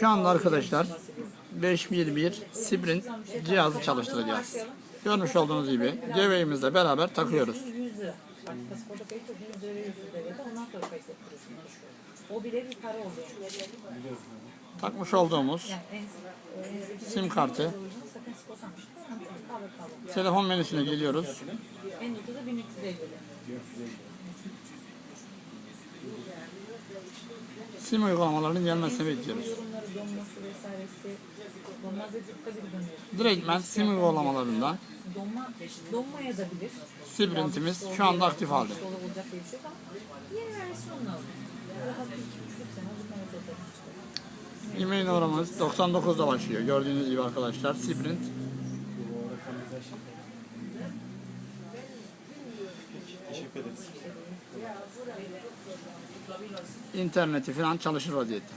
Şu anda arkadaşlar bir bahsediyorum. 5001 Sprint cihazı çalıştıracağız. Görmüş olduğunuz gibi geveğimizle beraber takıyoruz. 100 lira. Artık pasaporta kayıt yok. 100 lira veriyorsun devlete. Ondan sonra kayıt yaptırıyorsun. O bile bir para oluyor. Takmış olduğumuz sim kartı telefon menüsüne geliyoruz. En ucuzu 1350 lira. Sim uygulamalarının gelmesini bekliyoruz. Direktmen sim uygulamalarından Donma, donmaya da bilir. Sprint'imiz şu anda aktif halde. E-mail numaramız 99'da başlıyor. Gördüğünüz gibi arkadaşlar Sprint. Teşekkür ederiz. İnterneti falan çalışır vaziyette.